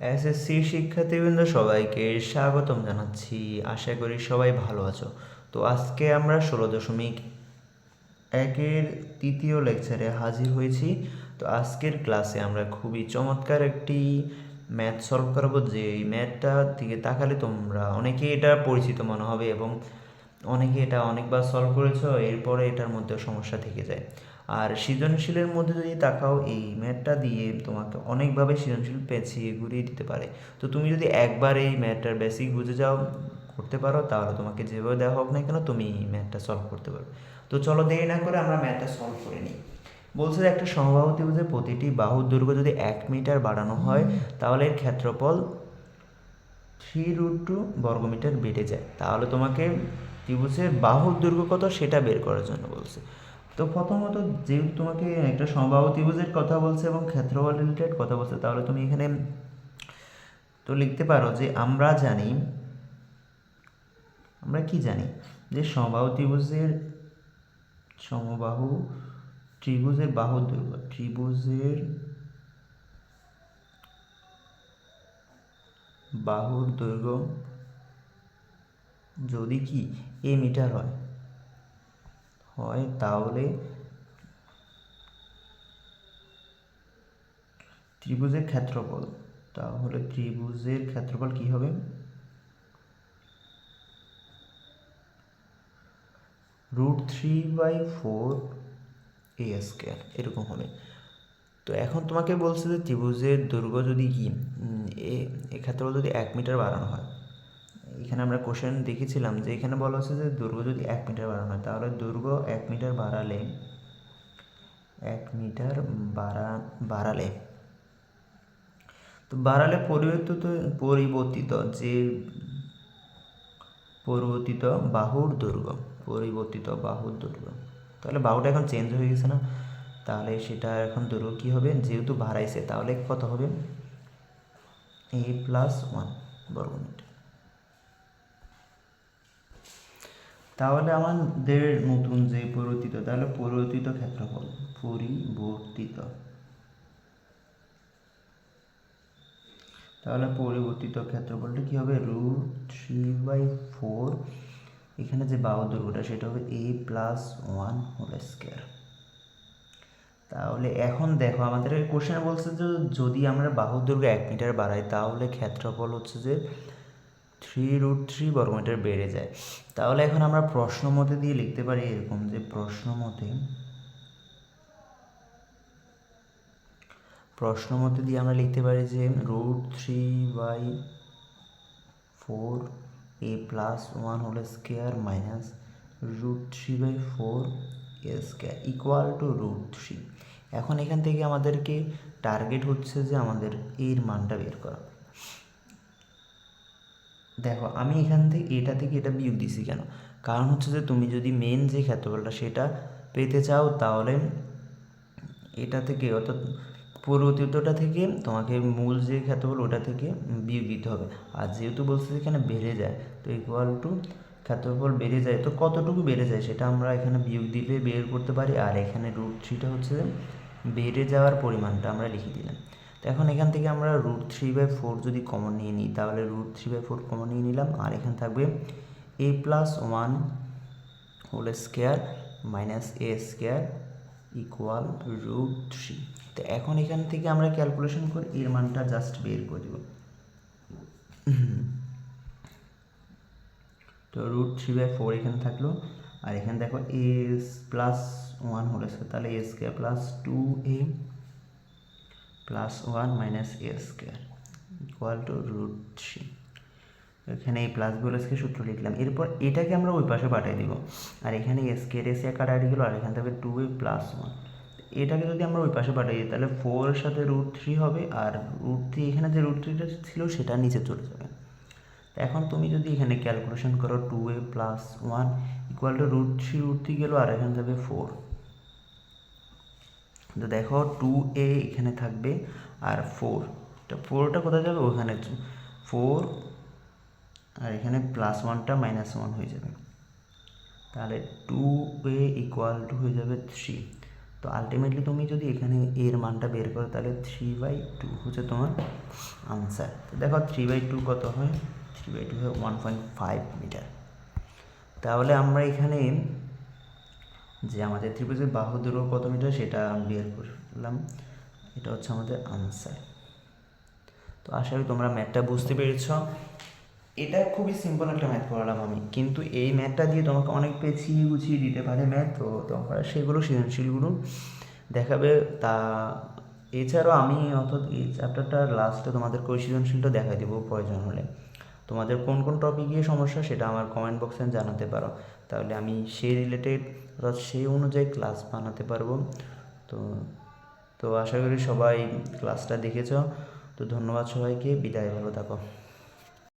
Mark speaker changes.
Speaker 1: SSC শিক্ষার্থীবৃন্দ সবাইকে স্বাগতম জানাচ্ছি। আশা করি সবাই ভালো আছো। তো আজকে আমরা ষোলো দশমিক একের তৃতীয় লেকচারে হাজির হয়েছি। তো আজকের ক্লাসে আমরা খুবই চমৎকার একটি ম্যাথ সলভ করাবো। যে এই ম্যাথটার দিকে তাকালে তোমরা অনেকেই এটা পরিচিত মনে হবে এবং অনেকে এটা অনেকবার সলভ করেছ, এরপরে এটার মধ্যে সমস্যা থেকে যায়। আর সৃজনশীলের মধ্যে যদি তাকাও, এই ম্যাথটা দিয়ে তোমাকে অনেকভাবে সৃজনশীল পেঁচিয়ে ঘুরিয়ে দিতে পারে। তো তুমি যদি একবার এই ম্যাথটার বেসিক বুঝে যাও, করতে পারো, তাহলে তোমাকে যেভাবে দেওয়া হোক না কেন, তুমি এই ম্যাথটা সলভ করতে পারো তো চলো দেরি না করে আমরা ম্যাথটা সলভ করে নিই। বলছে যে একটা সমবাহু ত্রিভুজের প্রতিটি বাহুর দৈর্ঘ্য যদি এক মিটার বাড়ানো হয়, তাহলে এর ক্ষেত্রফল থ্রি রুট টু বর্গমিটার বেড়ে যায়। তাহলে তোমাকে ত্রিভুজের বাহুর দৈর্ঘ্য কত সেটা বের করার জন্য বলছে। তো প্রথমত যেহেতু তোমাকে একটা সমবাহু ত্রিভুজের কথা বলছে এবং ক্ষেত্রফল রিলেটেড কথা বলছে, তাহলে তুমি এখানে তো লিখতে পারো যে আমরা জানি, আমরা কি জানি? যে সমবাহু ত্রিভুজের সমবাহু ত্রিভুজের বাহুর দৈর্ঘ্য, ত্রিভুজের বাহুর দৈর্ঘ্য যদি কি এ মিটার হয়? হয় তাহলে ত্রিভুজের ক্ষেত্রফল। তাহলে ত্রিভুজের ক্ষেত্রফল কি হবে? Root three by four A square, এরকম হবে। তো এখন তোমাকে বলছে যে ত্রিভুজের দৈর্ঘ্য যদি কি এ ক্ষেত্রফল যদি এক মিটার বাড়ানো হয় এখানে আমরা কোশ্চেন দেখেছিলাম যে এখানে বলা হচ্ছে যে দৈর্ঘ্য যদি এক মিটার বাড়ানো হয়, তাহলে দৈর্ঘ্য এক মিটার বাড়ালে, এক মিটার বাড়া, বাড়ালে। তো বাড়ালে পরিবর্তিত পরিবর্তিত যে, পরিবর্তিত বাহুর দৈর্ঘ্য পরিবর্তিত বাহুর দৈর্ঘ্য তাহলে বাহুটা এখন চেঞ্জ হয়ে গেছে না? তাহলে সেটা এখন দৈর্ঘ্য কী হবে? যেহেতু বাড়াইছে, তাহলে কত হবে? এ প্লাস ওয়ান বর্গমিটার। তাহলে আমাদের নতুন যে পরিবর্তিত, তাহলে পরিবর্তিত ক্ষেত্রফল, পরিবর্তিত। তাহলে পরিবর্তিত ক্ষেত্রফলটা কি হবে? রুট থ্রি বাই ফোর এখানে যে বাহু দৈর্ঘ্যটা, সেটা হবে A plus one whole square তাহলে এখন দেখো, আমাদের কোশ্চেনে বলছে যে যদি আমরা বাহু দৈর্ঘ্য এক মিটার বাড়াই, তাহলে ক্ষেত্রফল হচ্ছে যে থ্রি রুট থ্রি বর্গমিটার বেড়ে যায়। তাহলে এখন আমরা প্রশ্ন মতে দিয়ে লিখতে পারি এরকম যে প্রশ্ন মতে প্রশ্ন মতে দিয়ে আমরা লিখতে পারি যে root three by four a plus one whole square minus root three by four a square equal to root three এখন এখান থেকে আমাদেরকে টার্গেট হচ্ছে যে আমাদের এর মানটা বের করা। দেখো, আমি এখান থেকে, এটা থেকে এটা বিয়োগ দিছি কেন? কারণ হচ্ছে যে, তুমি যদি মেন যে ক্ষেত্রফলটা সেটা পেতে চাও, তাহলে এটা থেকে, অর্থাৎ পূর্বতীয়টা থেকে তোমাকে মূল যে ক্ষেত্রফল, ওটা থেকে বিয়োগ দিতে হবে। আর যেহেতু বলছে এখানে বেড়ে যায়, তো ইকুয়াল টু ক্ষেত্রফল বেড়ে যায়, তো কতটুকু বেড়ে যায় সেটা আমরা এখানে বিয়োগ দিলে বের করতে পারি। আর এখানে রুট থ্রিটা হচ্ছে বেড়ে যাওয়ার পরিমাণটা আমরা লিখে দিলাম। তো এখন এখান থেকে আমরা রুট থ্রি বাই ফোর যদি কমন নিয়ে নিই, তাহলে root three by four common নিয়ে নিলাম। আর এখানে থাকবে a plus one whole square minus a square equal root three তো এখন এখান থেকে আমরা ক্যালকুলেশন করে এর মানটা জাস্ট বের করে দেব। তো রুট থ্রি বাই ফোর এখানে থাকল। আর এখানে দেখো এ প্লাস ওয়ান হলে তাহলে a square plus two a plus one minus a square equal to root three এখানে এই প্লাস বিওলেসকে সূত্র লিখলাম। এরপর এটাকে আমরা ওই পাশে পাঠিয়ে দিব। আর এখানে এসকে এসে কাটাটি গেলো আর এখান থেকে টু এ প্লাস ওয়ান এটাকে যদি আমরা ওই পাশে পাঠিয়ে দিই, তাহলে ফোরের সাথে রুট থ্রি হবে, আর রুট থ্রি এখানে যে রুট থ্রিটা ছিল, সেটা নিচে চলে যাবে। এখন তুমি যদি এখানে ক্যালকুলেশন করো two a plus one equal to root three root three গেলো, আর এখানে যাবে ফোর তো দেখো টু এ এখানে থাকবে আর ফোর তো ফোরটা কোথায় যাবে? ওখানে। ফোর আর এখানে প্লাস ওয়ানটা মাইনাস ওয়ান হয়ে যাবে। তাহলে টু এ ইকুয়াল টু হয়ে যাবে থ্রি তো আলটিমেটলি তুমি যদি এখানে এর মানটা বের করো, তাহলে থ্রি বাই টু হচ্ছে তোমার আনসার তো দেখো থ্রি বাই টু কত হয়? থ্রি বাই টু হয় ওয়ান পয়েন্ট ফাইভ মিটার তাহলে আমরা এখানে যে আমাদের ত্রিভুজের বাহু দৈর্ঘ্য কত মিটার সেটা বের করলাম এটা হচ্ছে আমাদের আনসার তো আশা করি তোমরা ম্যাথটা বুঝতে পেরেছ। এটা খুবই সিম্পল একটা ম্যাথ করালাম আমি। কিন্তু এই ম্যাথটা দিয়ে তোমাকে অনেক পেছিয়ে গুছিয়ে দিতে পারে ম্যাথ তো তোমরা সেগুলো সৃজনশীলগুলো দেখাবে। তা এছাড়াও আমি অর্থাৎ এই চ্যাপ্টারটার লাস্টে তোমাদেরকে ওই সৃজনশীলটা দেখাই দেবো প্রয়োজন হলে। তোমাদের কোন কোন টপিক টপিকে সমস্যা সেটা আমার কমেন্ট বক্সে জানাতে পারো। তাহলে আমি সেই রিলেটেড অর্থাৎ সেই অনুযায়ী ক্লাস বানাতে পারব। তো তো আশা করি সবাই ক্লাসটা দেখেছ। তো ধন্যবাদ সবাইকে। বিদায়, ভালো থাকো।